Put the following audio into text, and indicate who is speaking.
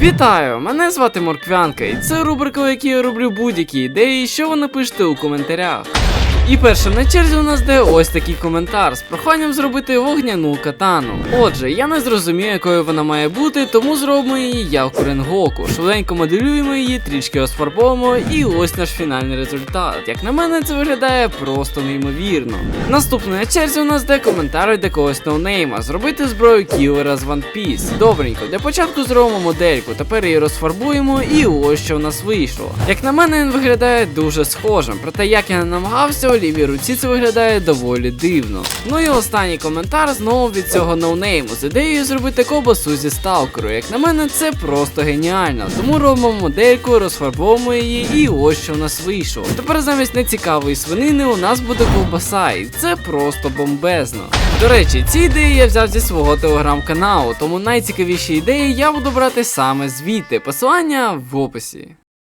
Speaker 1: Вітаю! Мене звати Морквянка, і це рубрика, в я роблю будь-які ідеї, що ви напишете у коментарях. І першим на черзі у нас де ось такий коментар з проханням зробити вогняну катану. Отже, я не зрозумів, якою вона має бути, тому зробимо її як у Ренгоку. Швиденько моделюємо її, трішки розфарбовуємо, і ось наш фінальний результат. Як на мене, це виглядає просто неймовірно. Наступний на черзі у нас де коментар від якогось ноунейма зробити зброю кілера з One Piece. Добренько, для початку зробимо модельку, тепер її розфарбуємо, і ось що в нас вийшло. Як на мене, він виглядає дуже схожим, проте як я не намагався, у лівій це виглядає доволі дивно. Ну і останній коментар знову від цього ноунейму з ідеєю зробити кобасу зі сталкеру. Як на мене, це просто геніально. Тому робимо модельку, розфарбовуємо її, і ось що в нас вийшло. Тепер замість нецікавої свинини у нас буде ковбаса, і це просто бомбезно. До речі, ці ідеї я взяв зі свого телеграм-каналу, тому найцікавіші ідеї я буду брати саме звідти. Посилання в описі.